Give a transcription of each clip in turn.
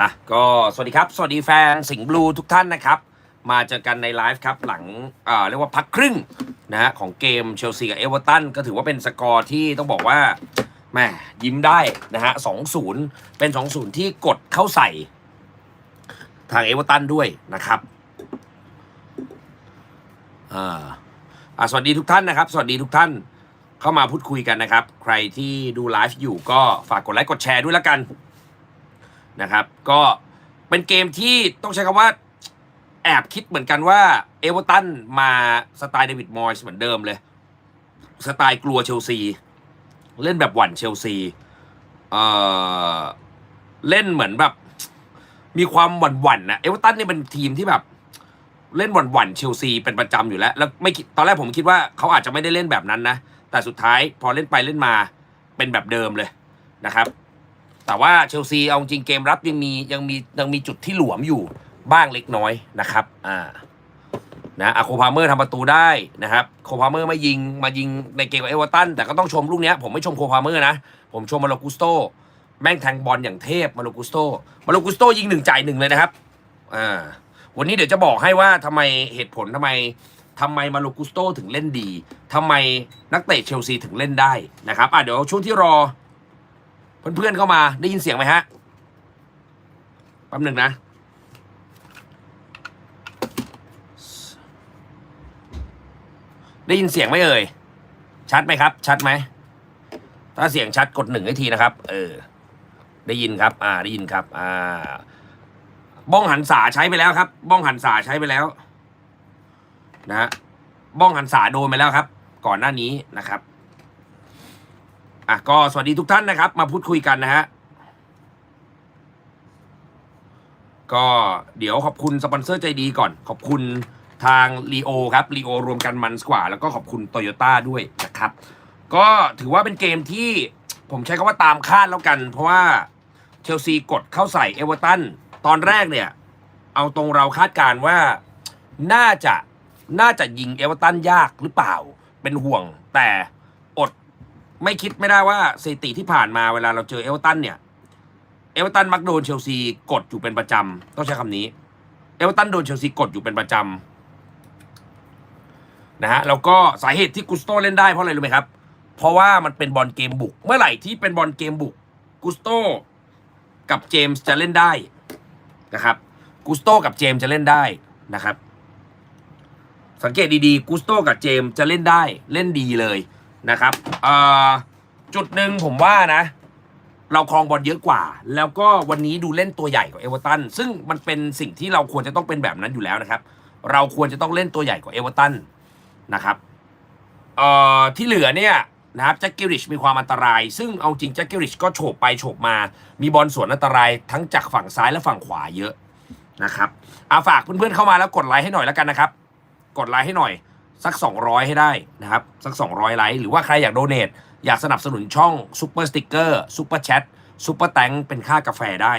อะก็สวัสดีครับ สวัสดีแฟนสิงห์บลูทุกท่านนะครับ มาเจอกันในไลฟ์ครับหลังเอ่อเรียกว่าพักครึ่งนะฮะของเกมเชลซีกับเอเวอร์ตันก็ถือว่าเป็นสกอร์ที่ต้องบอกว่าแหม่ยิ้มได้นะฮะสองศูนย์เป็นสองศูนย์ที่กดเข้าใส่ ทางเอเวอร์ตันด้วยนะครับอ่าอะสวัสดีทุกท่านนะครับ สวัสดีทุกท่านเข้ามาพูดคุยกันนะครับ ใครที่ดูไลฟ์อยู่ก็ฝากกดไลค์กดแชร์ด้วยแล้วกัน นะครับ ก็เป็นเกมที่ต้องใช้คำว่า แอบคิดเหมือนกันว่าเอเวอร์ตันมาสไตล์เดวิดมอยส์เหมือนเดิมเลย สไตล์กลัวเชลซี เล่นแบบหวั่นเชลซีเอ่อเล่นเหมือนแบบ มีความหวั่นหวั่นนะเอเวอร์ตันนี่เป็นทีมที่แบบ เล่นหวั่นหวั่นเชลซีเป็นประจำอยู่แล้ว แล้วไม่ตอนแรกผมคิดว่าเขาอาจจะไม่ได้เล่นแบบนั้นนะแต่สุดท้ายพอเล่นไปเล่นมาเป็นแบบเดิมเลยนะครับ แต่ว่าเชลซีเอาจริงเกมรับยังมียังมียังมีจุดที่หลวมอยู่บ้างเล็กน้อยนะครับ อ่า นะอะโคพาเมอร์ทำประตูได้นะครับ โคพาเมอร์ไม่ยิงมายิงในเกมกับเอเวอร์ตันแต่ก็ต้องชมลูกเนี้ยผมไม่ชมโคพาเมอร์นะ ผมชมมาโลกุสโต แม่งแทงบอลอย่างเทพมาโลกุสโต มาโลกุสโตยิงหนึ่งจ่ายหนึ่งเลยนะครับ อ่า วันนี้เดี๋ยวจะบอกให้ว่าทำไมเหตุผลทำไมทำไมมาโลกุสโตถึงเล่นดีทำไมนักเตะเชลซีถึงเล่นได้นะครับ อะเดี๋ยวช่วงที่รอ เพื่อนๆเข้ามาได้ยินเสียงไหมฮะแป๊บหนึ่งนะ ได้ยินเสียงไหมเอ่ย ชัดไหมครับ ชัดไหม ถ้าเสียงชัดกดหนึ่งให้ทีนะครับ เออ ได้ยินครับ อ่า ได้ยินครับ อ่า บ้องหันษาใช้ไปแล้วครับ บ้องหันษาใช้ไปแล้ว นะฮะ บ้องหันษาโดนไปแล้วครับ ก่อนหน้านี้นะครับ อะก็สวัสดีทุกท่านนะครับ มาพูดคุยกันนะฮะก็เดี๋ยวขอบคุณสปอนเซอร์ใจดีก่อน ขอบคุณทางลีโอครับลีโอรวมกันมันสกว่า แล้วก็ขอบคุณโตโยต้าด้วยนะครับ ก็ถือว่าเป็นเกมที่ผมใช้คำว่าตามคาดแล้วกัน เพราะว่าเชลซีกดเข้าใส่เอเวอร์ตันตอนแรกเนี่ย เอาตรงเราคาดการณ์ว่าน่าจะน่าจะยิงเอเวอร์ตันยากหรือเปล่า เป็นห่วงแต่ ไม่คิดไม่ได้ว่าสถิติที่ผ่านมาเวลาเราเจอเอเวอร์ตันเนี่ย เอเวอร์ตันมักโดนเชลซีกดอยู่เป็นประจำต้องใช้คำนี้ เอเวอร์ตันโดนเชลซีกดอยู่เป็นประจำนะฮะแล้วก็สาเหตุที่กุสโตเล่นได้เพราะอะไรรู้ไหมครับ เพราะว่ามันเป็นบอลเกมบุก เมื่อไหร่ที่เป็นบอลเกมบุกกุสโตกับเจมส์จะเล่นได้นะครับกุสโตกับเจมส์จะเล่นได้นะครับ สังเกตดีๆกุสโตกับเจมส์จะเล่นได้เล่นดีเลย นะครับจุดหนึ่งผมว่านะ เราครองบอลเยอะกว่า แล้วก็วันนี้ดูเล่นตัวใหญ่กว่าเอเวอร์ตันซึ่งมันเป็นสิ่งที่เราควรจะต้องเป็นแบบนั้นอยู่แล้วนะครับ เราควรจะต้องเล่นตัวใหญ่กว่าเอเวอร์ตันนะครับที่เหลือเนี่ยนะครับแจ็คกิริชมีความอันตราย ซึ่งเอาจริงแจ็คกิริชก็โฉบไปโฉบมา มีบอลสวนอันตรายทั้งจากฝั่งซ้ายและฝั่งขวาเยอะนะครับอาฝากเพื่อนๆเข้ามาแล้วกดไลค์ให้หน่อยแล้วกันนะครับ กดไลค์ให้หน่อย สัก 200 ให้ได้นะครับ สัก 200 ไลค์หรือว่าใครอยากโดเนทอยากสนับสนุนช่องซูเปอร์สติกเกอร์ซูเปอร์แชทซูเปอร์แตงเป็นค่ากาแฟได้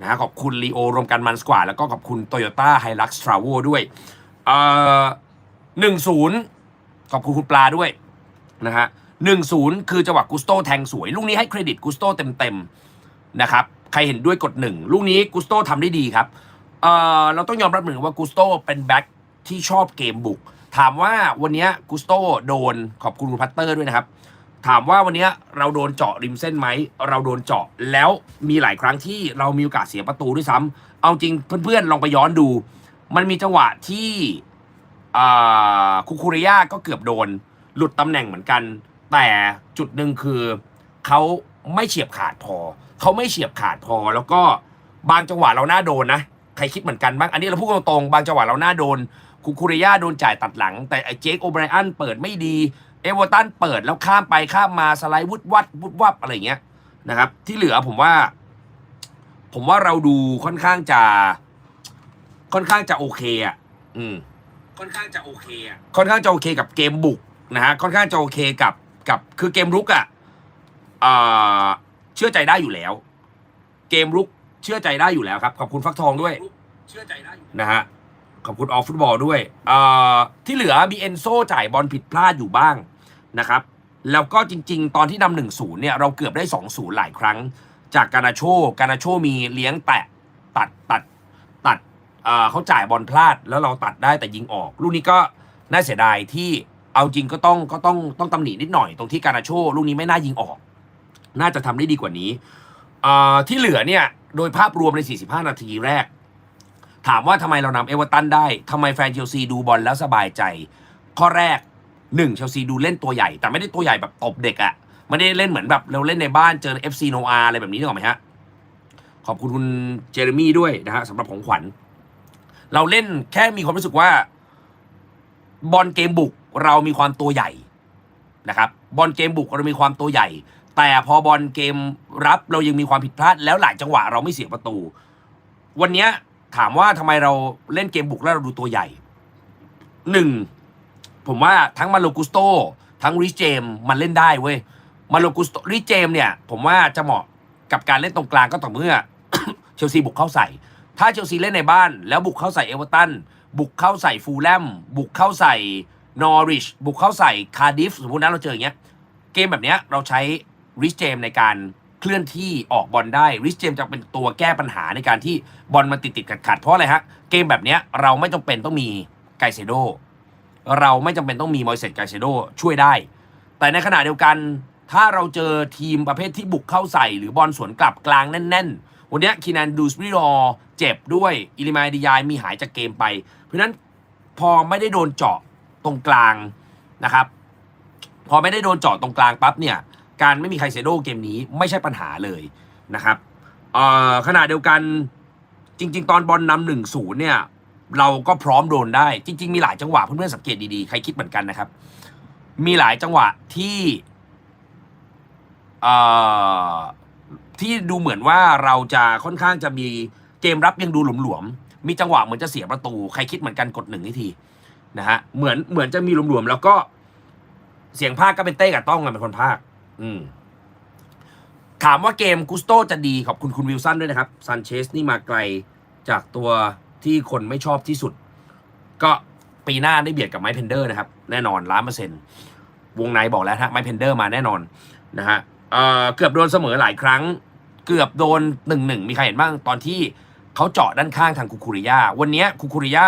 นะฮะขอบคุณลีโอรวมกันมันสกว่า แล้วก็ขอบคุณ Toyota Hilux t r a v e l ด้วยเอ่อหนึ่งศูนย์ขอบคุณคุณปลาด้วยนะฮะหนึ่งศูนย์คือจังหวะกุสโตแทงสวย ลูกนี้ให้เครดิตกุสโตเต็มๆนะครับใครเห็นด้วยกดหนึ่งลูกนี้กุสโตทำได้ดีครับเอ่อเราต้องยอมรับหนึ่งว่ากุสโตเป็นแบ็คที่ชอบเกมบุก ถามว่าวันนี้กุสโตโดนขอบคุณคุณพัตเตอร์ด้วยนะครับ ถามว่าวันนี้เราโดนเจาะริมเส้นไหม เราโดนเจาะแล้วมีหลายครั้งที่เรามีโอกาสเสียประตูด้วยซ้ำเอาจริงเพื่อนๆลองไปย้อนดู มันมีจังหวะที่คุคุริยาก็เกือบโดน หลุดตำแหน่งเหมือนกัน แต่จุดหนึ่งคือเขาไม่เฉียบขาดพอ เขาไม่เฉียบขาดพอ แล้วก็บางจังหวะเราหน้าโดนนะ ใครคิดเหมือนกันบ้าง อันนี้เราพูดตรงๆ บางจังหวะเราหน้าโดน คุคุริยาโดนจ่ายตัดหลัง แต่ไอ้เจคโอไบรอันเปิดไม่ดี เอเวอร์ตันเปิดแล้วข้ามไปข้ามมาสไลด์วุดวัดวุดวับอะไรอย่างเงี้ยนะครับ ที่เหลือผมว่า ผมว่าเราดูค่อนข้างจะ ค่อนข้างจะโอเคอะอืม ค่อนข้างจะโอเคอะค่อนข้างจะโอเคกับเกมบุกนะฮะค่อนข้างจะโอเคกับกับคือเกมรุกอะเอ่อเชื่อใจได้อยู่แล้ว เกมรุกเชื่อใจได้อยู่แล้วครับ ขอบคุณฟักทองด้วย เชื่อใจได้นะฮะ ขอบคุณออฟฟุตบอลด้วยที่เหลือมีเอนโซจ่ายบอลผิดพลาดอยู่บ้างนะครับ แล้วก็จริง ๆ ตอนที่นำหนึ่งศูนย์เนี่ยเราเกือบได้สองศูนย์หลายครั้ง จากการาโชการาโชมีเลี้ยงแตะตัดตัดตัดเขาจ่ายบอลพลาดแล้วเราตัดได้แต่ยิงออก ลูกนี้ก็น่าเสียดายที่เอาจริงก็ต้องก็ต้องต้องตำหนินิดหน่อยตรงที่การาโชลูกนี้ไม่น่ายิงออก น่าจะทำได้ดีกว่านี้ที่เหลือเนี่ยโดยภาพรวมใน 45 นาทีแรก ถามว่าทำไมเรานำเอเวอร์ตันได้ทำไมแฟนเชลซีดูบอลแล้วสบายใจ ข้อแรกหนึ่งเชลซีดูเล่นตัวใหญ่ แต่ไม่ได้ตัวใหญ่แบบตบเด็กอะไม่ได้เล่นเหมือนแบบเราเล่นในบ้านเจอ FC โนอาอะไรแบบนี้นึกออกไหมฮะ ขอบคุณคุณเจเรมี่ด้วยนะฮะสำหรับของขวัญ เราเล่นแค่มีความรู้สึกว่า บอลเกมบุกเรามีความตัวใหญ่นะครับบอลเกมบุกเรามีความตัวใหญ่ แต่พอบอลเกมรับเรายังมีความผิดพลาดแล้วหลายจังหวะเราไม่เสียประตู วันนี้ ถามว่าทำไมเราเล่นเกมบุกแล้วเราดูตัวใหญ่หนึ่งผมว่าทั้งมาโลกุสโตทั้งริชเจมมันเล่นได้เว้ยมาโลกุสโตริชเจมเนี่ย ผมว่าจะเหมาะกับการเล่นตรงกลางก็ต่อเมื่อเชลซีบุกเข้าใส่ ถ้าเชลซีเล่นในบ้าน แล้วบุกเข้าใส่เอเวอร์ตันบุกเข้าใส่ฟูลแลมบุกเข้าใส่นอริชบุกเข้าใส่คาร์ดิฟสมมตินะเราเจออย่างเงี้ยเกมแบบเนี้ยเราใช้ริชเจมในการ เคลื่อนที่ออกบอลได้ริชเจมจะเป็นตัวแก้ปัญหาในการที่บอลมันติดติดขัดขัดๆเพราะอะไรฮะ เกมแบบนี้เราไม่จำเป็นต้องมีไกเซโดเราไม่จำเป็นต้องมีมอยเซตไกเซโดช่วยได้ แต่ในขณะเดียวกันถ้าเราเจอทีมประเภทที่บุกเข้าใส่ หรือบอลสวนกลับกลางแน่น ๆ วันนี้คีนันดูสปริรอเจ็บด้วยอิลิมาดิยายมีหายจากเกมไป เพราะนั้นพอไม่ได้โดนเจาะตรงกลางนะครับ พอไม่ได้โดนเจาะตรงกลางปั๊บเนี่ย การไม่มีไคเซโดเกมนี้ไม่ใช่ปัญหาเลยนะครับขณะเดียวกันจริง ๆ ตอนบอลนำหนึ่งศูนย์เนี่ย เราก็พร้อมโดนได้ จริง ๆ มีหลายจังหวะเพื่อนๆสังเกตดีๆ ใครคิดเหมือนกันนะครับ มีหลายจังหวะที่ที่ดูเหมือนว่าเราจะค่อนข้างจะมีเกมรับยังดูหลวมๆ มีจังหวะเหมือนจะเสียประตู ใครคิดเหมือนกันกดหนึ่งทีนะฮะเหมือนเหมือนจะมีหลวมๆ แล้วก็เสียงภาคก็เป็นเต้กับต้องกันเป็นคนภาค อืมถามว่าเกมกุสโตจะดีขอบคุณคุณวิลสันด้วยนะครับซันเชสนี่มาไกลจากตัวที่คนไม่ชอบที่สุด ก็ปีหน้าได้เบียดกับไมค์เพนเดอร์นะครับ แน่นอนล้านเปอร์เซ็นต์วงในบอกแล้วฮะไมค์เพนเดอร์มาแน่นอนนะฮะเอ่อเกือบโดนเสมอหลายครั้ง เกือบโดนหนึ่งหนึ่งมีใครเห็นบ้างตอนที่เขาเจาะด้านข้างทางคุคุริยาวันนี้คุคุริยา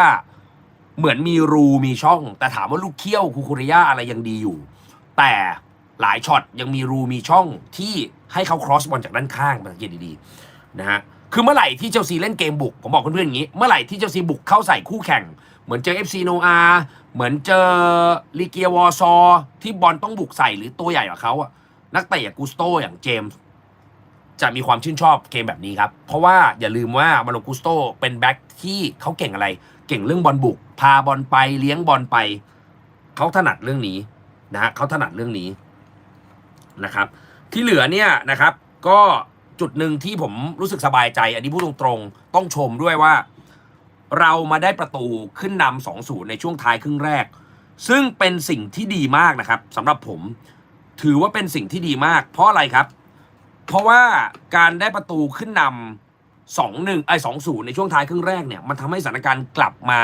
เหมือนมีรูมีช่อง แต่ถามว่าลูกเขี้ยวคุคุริยาอะไรยังดีอยู่ แต่ หลายช็อตยังมีรูมีช่องที่ให้เขาครอสบอลจากด้านข้างมาสังเกตดีๆนะฮะคือเมื่อไหร่ที่เชลซีเล่นเกมบุก ผมบอกเพื่อนๆอย่างนี้ เมื่อไหร่ที่เชลซีบุกเข้าใส่คู่แข่ง เหมือนเจอ FC โนอาเหมือนเจอลิเกียวอซอ ที่บอลต้องบุกใส่หรือตัวใหญ่กว่าเขาอะนักเตะอย่างกูสโตอย่างเจมส์จะมีความชื่นชอบเกมแบบนี้ครับ เพราะว่าอย่าลืมว่ามาโลกุสโตเป็นแบ็คที่เขาเก่งอะไร เก่งเรื่องบอลบุก พาบอลไปเลี้ยงบอลไป เขาถนัดเรื่องนี้นะฮะเขาถนัดเรื่องนี้ นะครับ ที่เหลือเนี่ยนะครับ ก็จุดหนึ่งที่ผมรู้สึกสบายใจ อันนี้พูดตรงๆ ต้องชมด้วยว่า เรามาได้ประตูขึ้นนำสองศูนย์ในช่วงท้ายครึ่งแรก ซึ่งเป็นสิ่งที่ดีมากนะครับสำหรับผม ถือว่าเป็นสิ่งที่ดีมาก เพราะอะไรครับ เพราะว่าการได้ประตูขึ้นนำสองหนึ่งไอ้สองศูนย์ในช่วงท้ายครึ่งแรกเนี่ยมันทำให้สถานการณ์กลับมา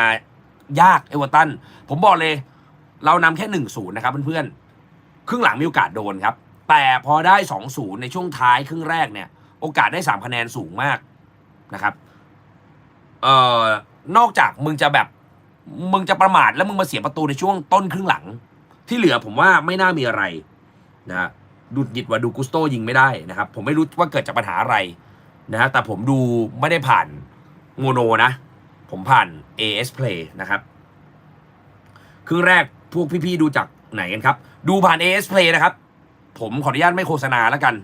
ยากเอเวอร์ตันผมบอกเลย เรานำแค่หนึ่งศูนย์นะครับเพื่อนๆครึ่งหลังมีโอกาสโดนครับ แต่พอได้สองศูนย์ในช่วงท้ายครึ่งแรกเนี่ย โอกาสได้สามคะแนนสูงมากนะครับ เอ่อนอกจากมึงจะแบบมึงจะประมาทแล้วมึงมาเสียประตูในช่วงต้นครึ่งหลัง ที่เหลือผมว่าไม่น่ามีอะไรนะฮะดูดิดว่าดูกุสโตยิงไม่ได้นะครับ ผมไม่รู้ว่าเกิดจากปัญหาอะไรนะฮะแต่ผมดูไม่ได้ผ่านโมโนนะ ผมผ่าน AS Play นะครับครึ่งแรกพวกพี่ๆดูจากไหนกันครับ ดูผ่าน AS Play นะครับ ผมขออนุญาตไม่โฆษณาแล้วกัน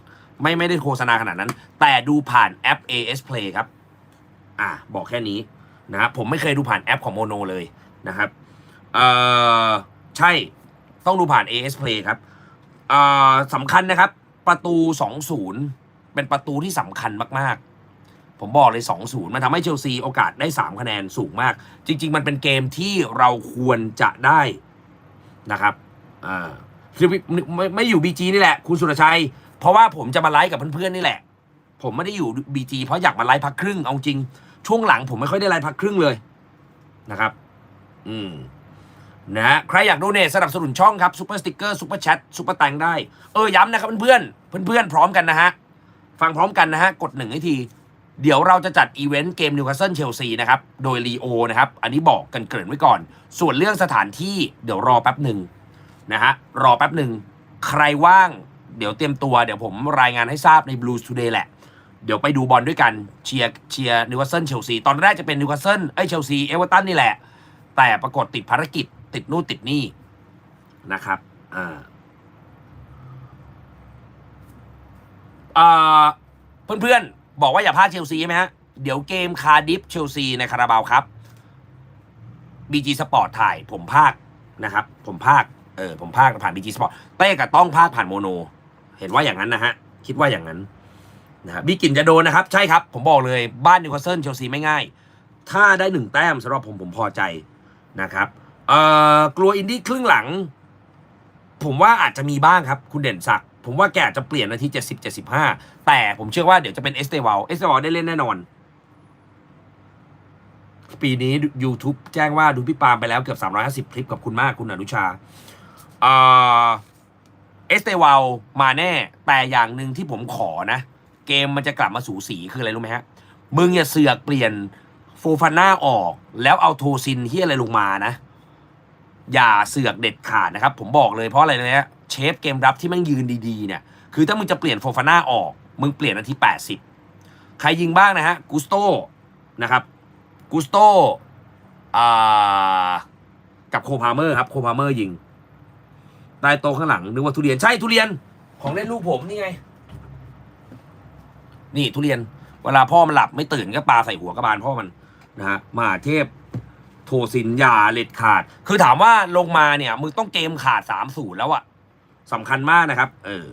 ไม่ไม่ได้โฆษณาขนาดนั้น แต่ดูผ่านแอป AS Play ครับ อะบอกแค่นี้นะครับผมไม่เคยดูผ่านแอปของโมโนเลยนะครับเอ่อใช่ต้องดูผ่าน AS Play ครับเอ่อสำคัญนะครับ ประตู 2-0 เป็นประตูที่สำคัญมาก ๆ ผมบอกเลย 2-0 มันทำให้เชลซีโอกาสได้ 3 คะแนนสูงมาก จริง ๆ มันเป็นเกมที่เราควรจะได้นะครับอ่า คือไม่ไม่อยู่บีจีนี่แหละ คุณสุรชัย เพราะว่าผมจะมาไลฟ์กับเพื่อนๆนี่แหละ ผมไม่ได้อยู่บีจีเพราะอยากมาไลฟ์พักครึ่งเอาจริง ช่วงหลังผมไม่ค่อยได้ไลฟ์พักครึ่งเลยนะครับ อืมนะฮะใครอยากโดเนทสนับสนุนช่องครับซูเปอร์สติกเกอร์ซูเปอร์แชทซูเปอร์แตงได้ เออย้ำนะครับเพื่อนๆเพื่อนๆพร้อมกันนะฮะ ฟังพร้อมกันนะฮะ กดหนึ่งให้ที เดี๋ยวเราจะจัดอีเวนต์เกมนิวคาสเซิลเชลซีนะครับ โดยลีโอนะครับ อันนี้บอกกันเกริ่นไว้ก่อน ส่วนเรื่องสถานที่เดี๋ยวรอแป๊บหนึ่ง นะฮะรอแป๊บหนึ่งใครว่างเดี๋ยวเตรียมตัวเดี๋ยวผมรายงานให้ทราบใน Blues Today แหละ เดี๋ยวไปดูบอลด้วยกันเชียร์เชียร์นิวคาสเซิลเชลซีตอนแรกจะเป็นนิวคาสเซิลไอ้ยเชลซีเอเวอร์ตันนี่แหละ แต่ปรากฏติดภารกิจติดนู่นติดนี่นะครับอ่าอ่าเพื่อนๆ บอกว่าอย่าพลาดเชลซีใช่ไหมฮะ เดี๋ยวเกมคาร์ดิฟเชลซีในคาราบาวครับ BG Sport ถ่ายผมภาคนะครับ ผมภาค เออผมภาคผ่าน BG Sport เต้กับต้องภาคผ่านโมโน เห็นว่าอย่างนั้นนะฮะ คิดว่าอย่างนั้นนะฮะบีกินจะโดนนะครับ ใช่ครับ ผมบอกเลยบ้านนิวคาสเซิลเชลซีไม่ง่าย ถ้าได้หนึ่งแต้มสำหรับผมผมพอใจนะครับเอ่อกลัวอินดี้ครึ่งหลัง ผมว่าอาจจะมีบ้างครับ คุณเด่นศักดิ์ผมว่าแกอาจจะเปลี่ยนนาทีเจ็ดสิบเจ็ดสิบห้าแต่ผมเชื่อว่าเดี๋ยวจะเป็นเอสเตวาลเอสเตวาลได้เล่นแน่นอน ปีนี้ YouTube แจ้งว่าดูพี่ปาล์มไปแล้วเกือบ 350 คลิปกับคุณมากคุณอนุชา เอสเตวาลมาแน่ แต่อย่างหนึ่งที่ผมขอนะ เกมมันจะกลับมาสูสีคืออะไรรู้ไหมฮะ มึงอย่าเสือกเปลี่ยนโฟฟาน่าออก แล้วเอาโทซินที่อะไรลงมานะ อย่าเสือกเด็ดขาดนะครับ ผมบอกเลยเพราะอะไรนะฮะเชฟเกมรับที่แม่งยืนดีๆเนี่ย คือถ้ามึงจะเปลี่ยนโฟฟาน่าออก มึงเปลี่ยนนาที80 ใครยิงบ้างนะฮะกุสโตนะครับกุสโตกับโคพาเมอร์ครับโคพาเมอร์ยิง ใต้โต๊ะข้างหลังนึกว่าทุเรียนใช่ทุเรียนของเล่นลูกผมนี่ไง นี่ทุเรียน เวลาพ่อมันหลับไม่ตื่นก็ปาใส่หัวกระบาลพ่อมันนะฮะมาเทพ โทสินยาเล็ดขาด คือถามว่าลงมาเนี่ยมึงต้องเกมขาดสามศูนย์แล้วอะสำคัญมากนะครับ เออ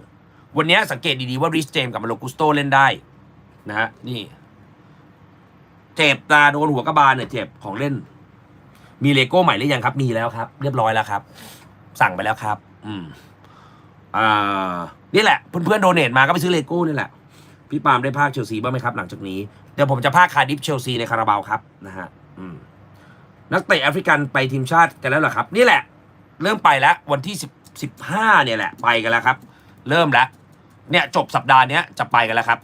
วันนี้สังเกตดีๆว่าริสเจมกับมาโลกุสโตเล่นได้ นะฮะนี่ เจ็บตาโดนหัวกระบาลเนี่ยเจ็บของเล่น มีเลโก้ใหม่หรือยังครับ มีแล้วครับ เรียบร้อยแล้วครับ สั่งไปแล้วครับ อืมอ่านี่แหละ เพื่อนๆโดเนทมาก็ไปซื้อเลโก้นี่แหละ พี่ปาล์มได้ภาคเชลซีบ้างไหมครับ หลังจากนี้ เดี๋ยวผมจะภาคคาดิฟเชลซีในคาราบาวครับนะฮะอืมนักเตะแอฟริกันไปทีมชาติกันแล้วเหรอครับ นี่แหละ เริ่มไปแล้ววันที่สิบสิบห้าเนี่ยแหละ ไปกันแล้วครับ เริ่มแล้ว เนี่ยจบสัปดาห์เนี้ยจะไปกันแล้วครับ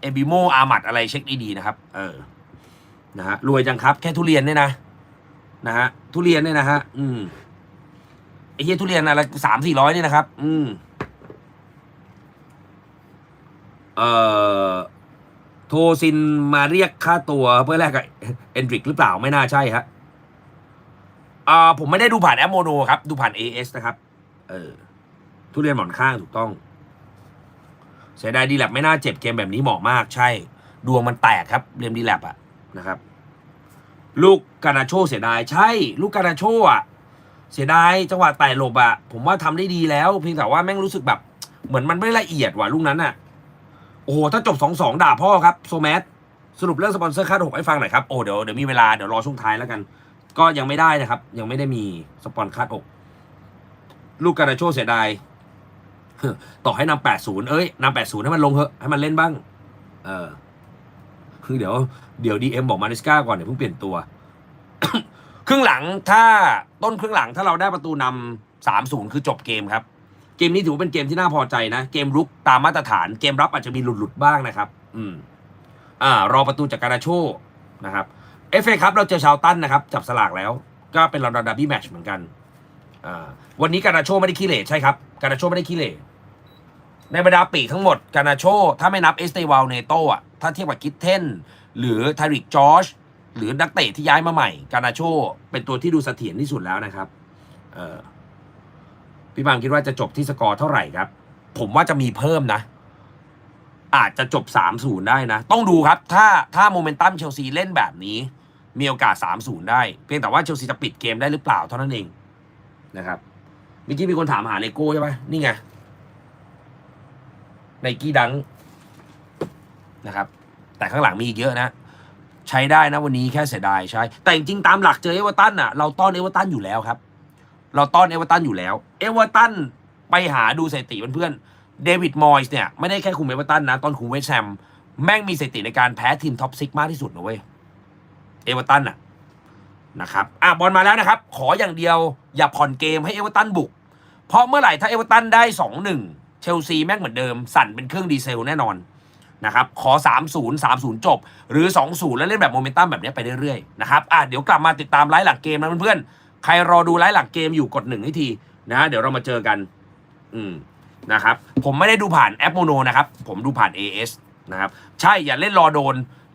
เอบิโมอามัดอะไรเช็คดีๆนะครับ เออนะฮะรวยจังครับ แค่ทุเรียนเนี่ยนะนะฮะทุเรียนเนี่ยนะฮะอืม เหี้ยทุเรียนอะไรสามสี่ร้อยเนี่ยนะครับ อืม เอ่อ โทรซินมาเรียกค่าตัวเพื่อแลกกับเอนดริกหรือเปล่าไม่น่าใช่ฮะอ่าผมไม่ได้ดูผ่านแอปโมโนครับ ดูผ่าน AS นะครับ เออ ทุเรียนหมอนข้างถูกต้อง เสียดายดีแลบไม่น่าเจ็บเกมแบบนี้เหมาะมากใช่ ดวงมันแตกครับเรียมดีแลบอะนะครับ ลูกกานาโชเสียดายใช่ ลูกกานาโชอะ เสียดายจังหวะแตะหลบอะผมว่าทำได้ดีแล้ว เพียงแต่ว่าแม่งรู้สึกแบบ เหมือนมันไม่ละเอียดว่ะลูกนั้นอะโอ้โหถ้าจบสองสองด่าพ่อครับโซแมสสรุปเรื่องสปอนเซอร์ค่าถกให้ฟังหน่อยครับโอ้เดี๋ยวเดี๋ยวมีเวลาเดี๋ยวรอช่วงท้ายแล้วกัน ก็ยังไม่ได้นะครับ ยังไม่ได้มีสปอนคาดอก ลูกกานาโชเสียดายต่อให้นำแปดศูนย์เอ้ยนำแปดศูนย์ให้มันลงเถอะให้มันเล่นบ้าง เออคือเดี๋ยว เดี๋ยวดีเอ็มบอกมาริสกาก่อนเดี๋ยวเพิ่งเปลี่ยนตัว ครึ่งหลังถ้าต้นครึ่งหลังถ้าเราได้ประตูนำสามศูนย์คือจบเกมครับ เกมนี้ถือว่าเป็นเกมที่น่าพอใจนะ เกมรุกตามมาตรฐาน เกมรับอาจจะมีหลุดๆบ้างนะครับ อืม อ่ารอประตูจากการาโชนะครับเอฟเอครับเราเจอชาวตันนะครับ จับสลากแล้ว ก็เป็นลอนดอนดาร์บี้แมช์เหมือนกันอ่าวันนี้การาโชไม่ได้ขี้เหร่ใช่ครับ การาโชไม่ได้ขี้เหร่ในบรรดาปีกทั้งหมดการาโชถ้าไม่นับเอสเตวาลเนโตอะถ้าเทียบกับกิทเทนหรือทาริกจอร์จ หรือนักเตะที่ย้ายมาใหม่ การาโชเป็นตัวที่ดูเสถียรที่สุดแล้วนะครับ เออพี่บางคิดว่าจะจบที่สกอร์เท่าไหร่ครับ ผมว่าจะมีเพิ่มนะ อาจจะจบ 3-0 ได้นะ ต้องดูครับ ถ้าถ้าโมเมนตัมเชลซีเล่นแบบนี้ มีโอกาส 3-0 ได้ เพียงแต่ว่าเชลซีจะปิดเกมได้หรือเปล่าเท่านั้นเองนะครับเมื่อกี้มีคนถามหาเลโก้ใช่ไหมนี่ไงไนกี้ดังนะครับ แต่ข้างหลังมีอีกเยอะนะ ใช้ได้นะวันนี้แค่เสียดายใช้แต่จริงๆตามหลักเจอเอเวอร์ตันอะเราต้อนเอเวอร์ตันอยู่แล้วครับ เราต้อนเอเวอร์ตันอยู่แล้ว เอเวอร์ตันไปหาดูสถิติเพื่อนๆเดวิดมอยส์เนี่ยไม่ได้แค่คุมเอเวอร์ตันนะตอนคุมเวสแฮมแม่งมีสถิติในการแพ้ทีมท็อปซิกมากที่สุดนะเว้ยเอเวอร์ตันอะนะครับอะบอลมาแล้วนะครับ ขออย่างเดียวอย่าผ่อนเกมให้เอเวอร์ตันบุก เพราะเมื่อไหร่ถ้าเอเวอร์ตันได้สองหนึ่งเชลซีแม่งเหมือนเดิมสั่นเป็นเครื่องดีเซลแน่นอน นะครับขอ 3-0 3-0 จบ หรือ 2-0 แล้วเล่นแบบโมเมนตัมแบบนี้ไปเรื่อยๆนะครับอะเดี๋ยวกลับมาติดตามไลฟ์หลังเกมนะเพื่อนๆใครรอดูไลฟ์หลังเกมอยู่กดหนึ่งให้ทีนะเดี๋ยวเรามาเจอกัน อืมนะครับผมไม่ได้ดูผ่านแอปโมโนนะครับ ผมดูผ่าน AS นะครับใช่อย่าเล่นรอโดน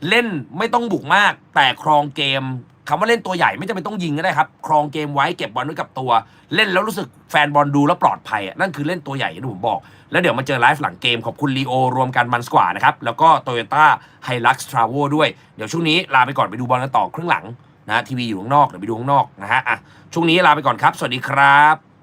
เล่นไม่ต้องบุกมากแต่ครองเกม คำว่าเล่นตัวใหญ่ไม่จำเป็นต้องยิงก็ได้ครับ ครองเกมไว้เก็บบอลไว้กับตัว เล่นแล้วรู้สึกแฟนบอลดูแล้วปลอดภัยอะนั่นคือเล่นตัวใหญ่ที่ผมบอก แล้วเดี๋ยวมาเจอไลฟ์หลังเกมขอบคุณลีโอรวมกันมันสกว่านะครับ แล้วก็โตโยต้าไฮลักซ์ทราเวลด้วย เดี๋ยวช่วงนี้ลาไปก่อนไปดูบอลกันต่อครึ่งหลังนะทีวีอยู่ข้างนอกเดี๋ยวไปดูข้างนอกนะฮะอะช่วงนี้ลาไปก่อนครับ สวัสดีครับ